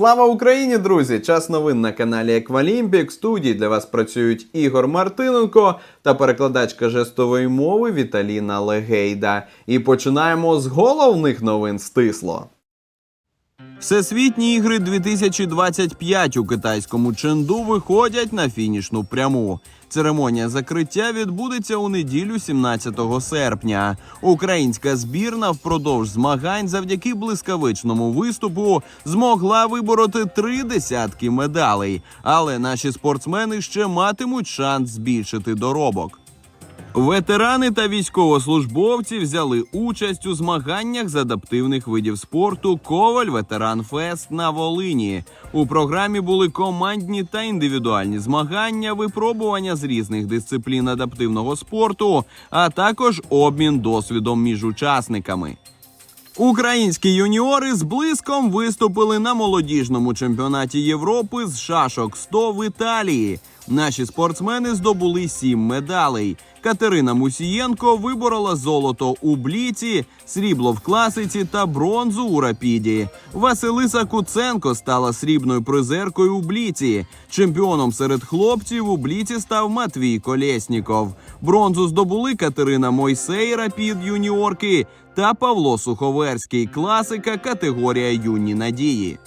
Слава Україні, друзі! Час новин на каналі Еквалімпік. Студії для вас працюють Ігор Мартиненко та перекладачка жестової мови Віталіна Легейда. І починаємо з головних новин стисло. Всесвітні ігри 2025 у китайському Ченду виходять на фінішну пряму. Церемонія закриття відбудеться у неділю 17 серпня. Українська збірна впродовж змагань завдяки блискавичному виступу змогла вибороти три десятки медалей. Але наші спортсмени ще матимуть шанс збільшити доробок. Ветерани та військовослужбовці взяли участь у змаганнях з адаптивних видів спорту Коваль Ветеран Фест на Волині. У програмі були командні та індивідуальні змагання, випробування з різних дисциплін адаптивного спорту, а також обмін досвідом між учасниками. Українські юніори з блиском виступили на молодіжному чемпіонаті Європи з шашок 100 в Італії. Наші спортсмени здобули сім медалей. Катерина Мусієнко виборола золото у бліці, срібло в класиці та бронзу у рапіді. Василиса Куценко стала срібною призеркою у бліці. Чемпіоном серед хлопців у бліці став Матвій Колєсніков. Бронзу здобули Катерина Мойсей, рапід юніорки та Павло Суховерський, класика категорія юні надії.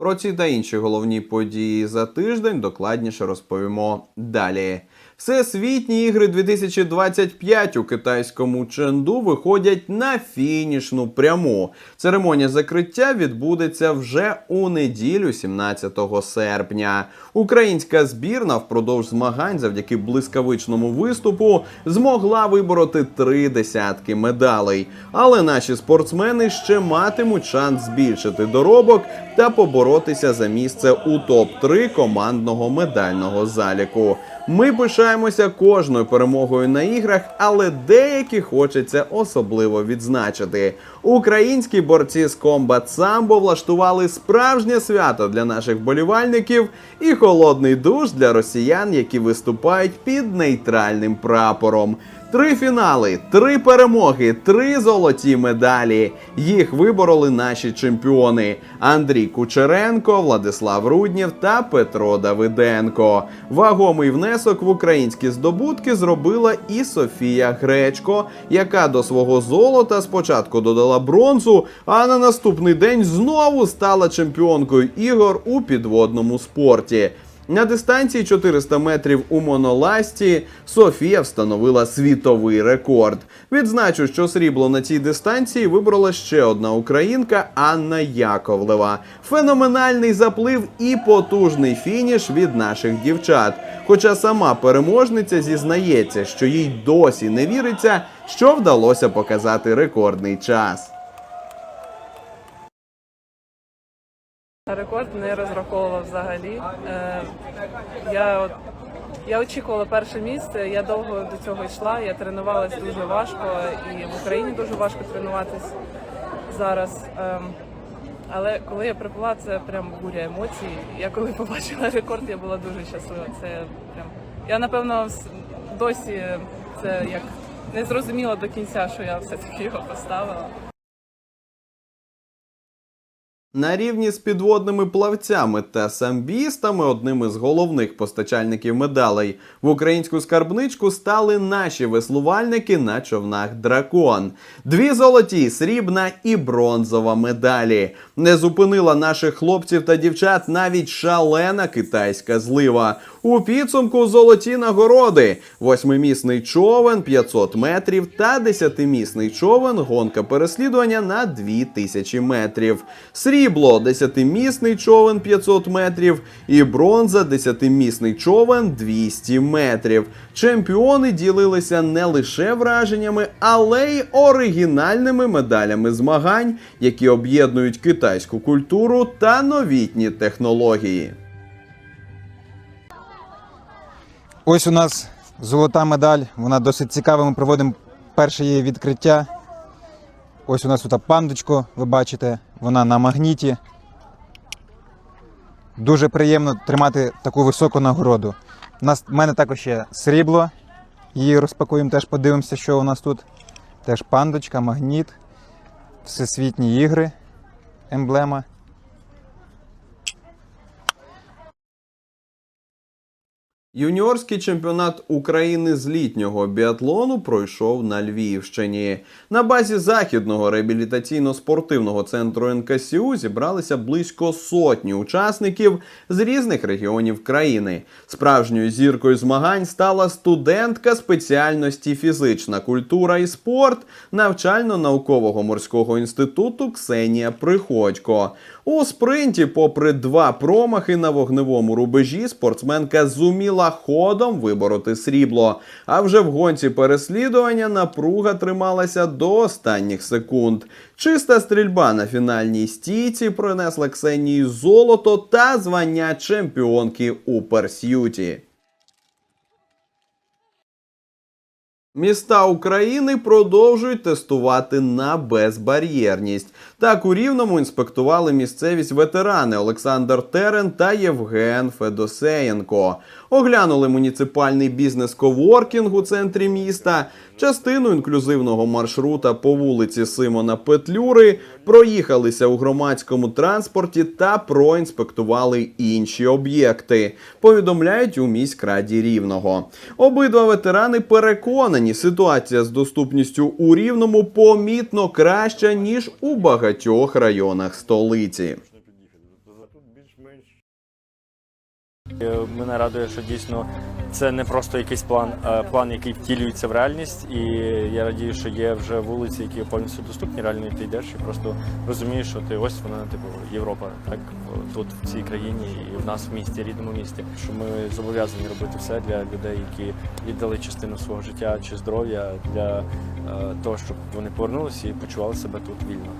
Про ці та інші головні події за тиждень докладніше розповімо далі. Всесвітні ігри 2025 у китайському Ченду виходять на фінішну пряму. Церемонія закриття відбудеться вже у неділю, 17 серпня. Українська збірна впродовж змагань завдяки блискавичному виступу змогла вибороти три десятки медалей. Але наші спортсмени ще матимуть шанс збільшити доробок та поборотися за місце у топ-3 командного медального заліку. Ми пишаємося кожною перемогою на іграх, але деякі хочеться особливо відзначити. Українські борці з комбат самбо влаштували справжнє свято для наших болівальників і холодний душ для росіян, які виступають під нейтральним прапором. Три фінали, три перемоги, три золоті медалі. Їх вибороли наші чемпіони: Андрій Кучеренко, Владислав Руднєв та Петро Давиденко. Вагомий внесок в українські здобутки зробила і Софія Гречко, яка до свого золота спочатку додала бронзу, а на наступний день знову стала чемпіонкою ігор у підводному спорті. На дистанції 400 метрів у моноласті Софія встановила світовий рекорд. Відзначу, що срібло на цій дистанції вибрала ще одна українка Анна Яковлева. Феноменальний заплив і потужний фініш від наших дівчат. Хоча сама переможниця зізнається, що їй досі не віриться, що вдалося показати рекордний час. Взагалі. Е, я, я очікувала перше місце, я довго до цього йшла, я тренувалась дуже важко і в Україні дуже важко тренуватись зараз. Ем, але коли я прибула, це прям буря емоцій. Я коли побачила рекорд, я була дуже щаслива. Це прям я напевно досі це як не зрозуміла до кінця, що я все-таки його поставила. На рівні з підводними плавцями та самбістами одним із головних постачальників медалей в українську скарбничку стали наші веслувальники на човнах Дракон. Дві золоті, срібна і бронзова медалі. Не зупинила наших хлопців та дівчат навіть шалена китайська злива. У підсумку золоті нагороди: восьмимісний човен 500 метрів та десятимісний човен гонка переслідування на 2000 метрів. Срібло десятимісний човен 500 метрів і бронза десятимісний човен 200 метрів. Чемпіони ділилися не лише враженнями, але й оригінальними медалями змагань, які об'єднують китайську культуру та новітні технології. Ось у нас золота медаль, вона досить цікава. Ми проводимо перше її відкриття. Ось у нас тут пандочку, ви бачите, вона на магніті. Дуже приємно тримати таку високу нагороду. У нас в мене також є срібло. Її розпакуємо, теж подивимося, що у нас тут. Теж пандочка, магніт, всесвітні ігри. емблема. Юніорський чемпіонат України з літнього біатлону пройшов на Львівщині. На базі західного реабілітаційно-спортивного центру НКСУ зібралися близько сотні учасників з різних регіонів країни. Справжньою зіркою змагань стала студентка спеціальності фізична культура і спорт навчально-наукового морського інституту Ксенія Приходько. У спринті, попри два промахи на вогневому рубежі, спортсменка зуміла ходом вибороти срібло. А вже в гонці переслідування напруга трималася до останніх секунд. Чиста стрільба на фінальній стійці принесла Ксенії золото та звання чемпіонки у перс'юті. Міста України продовжують тестувати на безбар'єрність. Так у Рівному інспектували місцевість ветерани Олександр Терен та Євген Федосеєнко. Оглянули муніципальний бізнес коворкінг у центрі міста, частину інклюзивного маршрута по вулиці Симона Петлюри, проїхалися у громадському транспорті та проінспектували інші об'єкти. Повідомляють у міськраді Рівного. Обидва ветерани переконані, ситуація з доступністю у Рівному помітно краща ніж у багатьох районах столиці. Е, Мене радує, що дійсно це не просто якийсь план, а план, який втілюється в реальність. І я радію, що є вже вулиці, які повністю доступні. Реально ти йдеш і просто розумієш, що ти ось вона, типу, Європа, так тут в цій країні і в нас в місті, рідному місті. Що ми зобов'язані робити все для людей, які віддали частину свого життя чи здоров'я для е, того, щоб вони повернулися і почували себе тут вільно.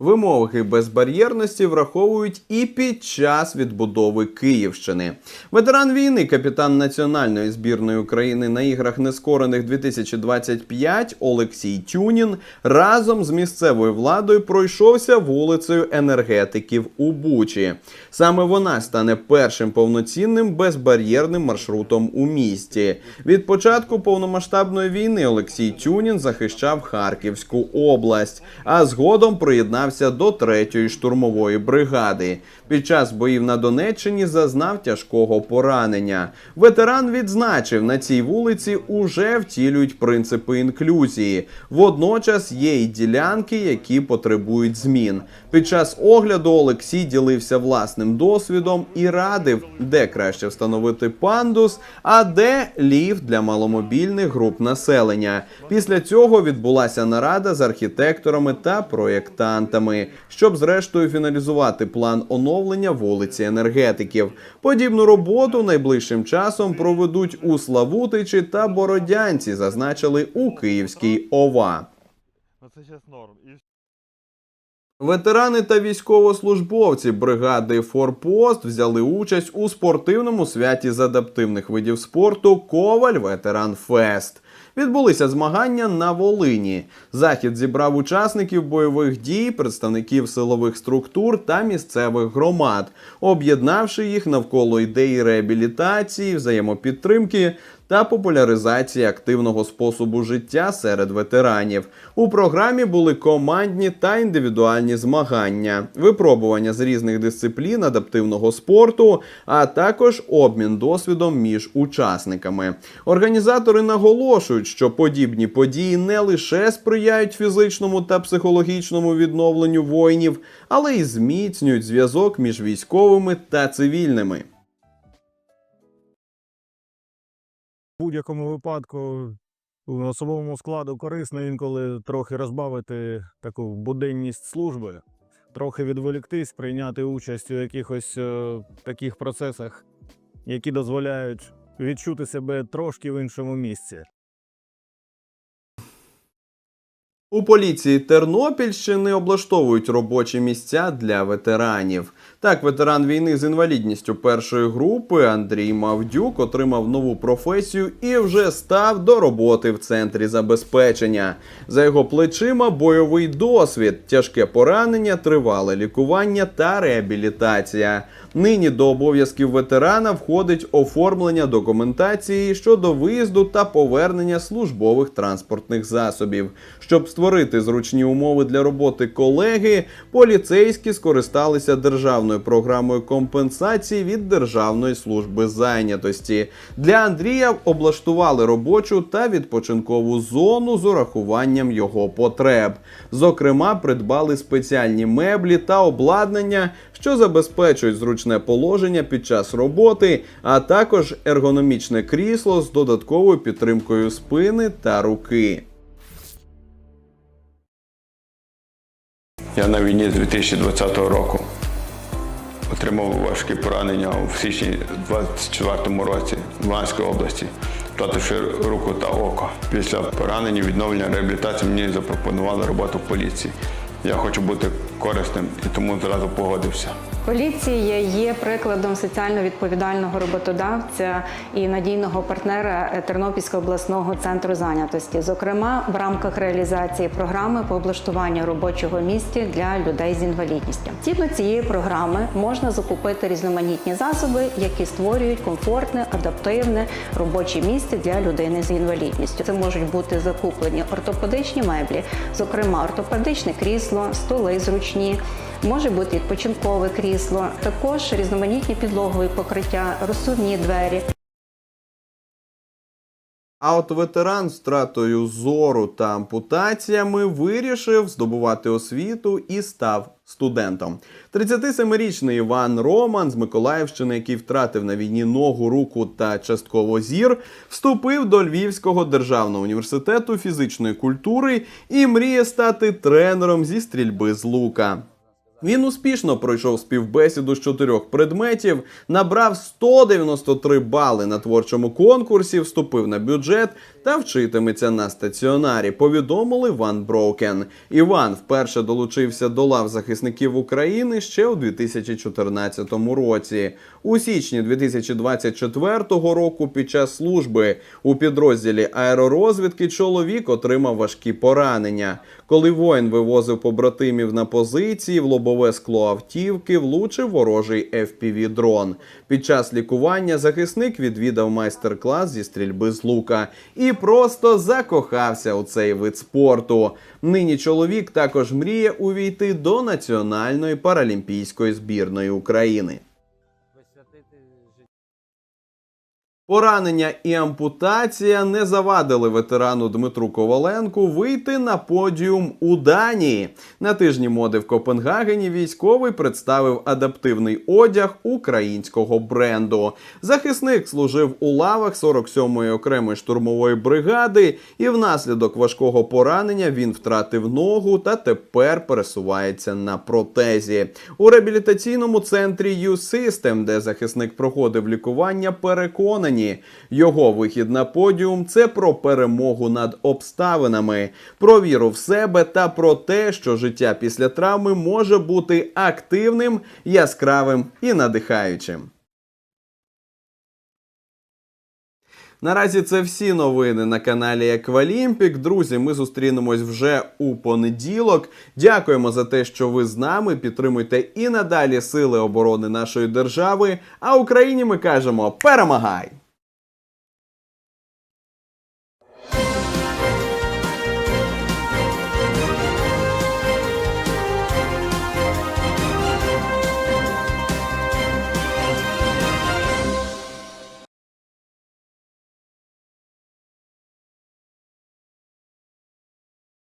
Вимоги безбар'єрності враховують і під час відбудови Київщини. Ветеран війни, капітан національної збірної України на іграх нескорених 2025 Олексій Тюнін разом з місцевою владою пройшовся вулицею енергетиків у Бучі. Саме вона стане першим повноцінним безбар'єрним маршрутом у місті. Від початку повномасштабної війни Олексій Тюнін захищав Харківську область, а згодом приєднався до третьої штурмової бригади. Під час боїв на Донеччині зазнав тяжкого поранення. Ветеран відзначив, на цій вулиці уже втілюють принципи інклюзії. Водночас є й ділянки, які потребують змін. Під час огляду Олексій ділився власним досвідом і радив, де краще встановити пандус, а де ліфт для маломобільних груп населення. Після цього відбулася нарада з архітекторами та проєктантами, щоб зрештою фіналізувати план оновлення вулиці енергетиків. Подібну роботу найближчим часом проведуть у Славутичі та Бородянці, зазначили у Київській ОВА. Ветерани та військовослужбовці бригади Форпост взяли участь у спортивному святі з адаптивних видів спорту Коваль Ветеран Фест. Відбулися змагання на Волині. Захід зібрав учасників бойових дій, представників силових структур та місцевих громад, об'єднавши їх навколо ідеї реабілітації, взаємопідтримки та популяризації активного способу життя серед ветеранів. У програмі були командні та індивідуальні змагання, випробування з різних дисциплін адаптивного спорту, а також обмін досвідом між учасниками. Організатори наголошують, що подібні події не лише сприяють фізичному та психологічному відновленню воїнів, але й зміцнюють зв'язок між військовими та цивільними. Будь-якому випадку особовому складу корисно інколи трохи розбавити таку буденність служби, трохи відволіктись, прийняти участь у якихось е, таких процесах, які дозволяють відчути себе трошки в іншому місці. У поліції Тернопільщини облаштовують робочі місця для ветеранів. Так, ветеран війни з інвалідністю першої групи Андрій Мавдюк отримав нову професію і вже став до роботи в центрі забезпечення. За його плечима бойовий досвід, тяжке поранення, тривале лікування та реабілітація. Нині до обов'язків ветерана входить оформлення документації щодо виїзду та повернення службових транспортних засобів. Щоб створити зручні умови для роботи колеги, поліцейські скористалися державною програмою компенсації від Державної служби зайнятості. Для Андрія облаштували робочу та відпочинкову зону з урахуванням його потреб. Зокрема, придбали спеціальні меблі та обладнання, що забезпечують зручне положення під час роботи, а також ергономічне крісло з додатковою підтримкою спини та руки. Я на війні з 2020 року. Отримав важкі поранення у січні 24 році в Луганській області, втративши руку та око. Після поранення, відновлення реабілітації мені запропонували роботу в поліції. Я хочу бути корисним і тому зразу погодився. Поліція є прикладом соціально відповідального роботодавця і надійного партнера Тернопільського обласного центру зайнятості, зокрема в рамках реалізації програми по облаштуванню робочого місця для людей з інвалідністю. Згідно цієї програми можна закупити різноманітні засоби, які створюють комфортне, адаптивне робоче місце для людини з інвалідністю. Це можуть бути закуплені ортопедичні меблі, зокрема ортопедичне крісло, столи зручні. Може бути відпочинкове крісло, також різноманітні підлогові покриття, розсувні двері. А от ветеран з втратою зору та ампутаціями вирішив здобувати освіту і став студентом. 37-річний Іван Роман з Миколаївщини, який втратив на війні ногу, руку та частково зір, вступив до Львівського державного університету фізичної культури і мріє стати тренером зі стрільби з лука. Він успішно пройшов співбесіду з чотирьох предметів, набрав 193 бали на творчому конкурсі, вступив на бюджет та вчитиметься на стаціонарі. Повідомили Ван Броукен. Іван вперше долучився до лав захисників України ще у 2014 році. У січні 2024 року під час служби у підрозділі аеророзвідки чоловік отримав важкі поранення. Коли воїн вивозив побратимів на позиції, в лобове скло автівки влучив ворожий fpv дрон. Під час лікування захисник відвідав майстер-клас зі стрільби з лука і просто закохався у цей вид спорту. Нині чоловік також мріє увійти до національної паралімпійської збірної України. Поранення і ампутація не завадили ветерану Дмитру Коваленку вийти на подіум у Данії. На тижні моди в Копенгагені військовий представив адаптивний одяг українського бренду. Захисник служив у лавах 47-ї окремої штурмової бригади, і внаслідок важкого поранення він втратив ногу та тепер пересувається на протезі. У реабілітаційному центрі U-System, де захисник проходив лікування, переконані, його вихід на подіум це про перемогу над обставинами, про віру в себе та про те, що життя після травми може бути активним, яскравим і надихаючим. Наразі це всі новини на каналі Еквалімпік. Друзі, ми зустрінемось вже у понеділок. Дякуємо за те, що ви з нами. Підтримуйте і надалі сили оборони нашої держави. А Україні ми кажемо перемагай!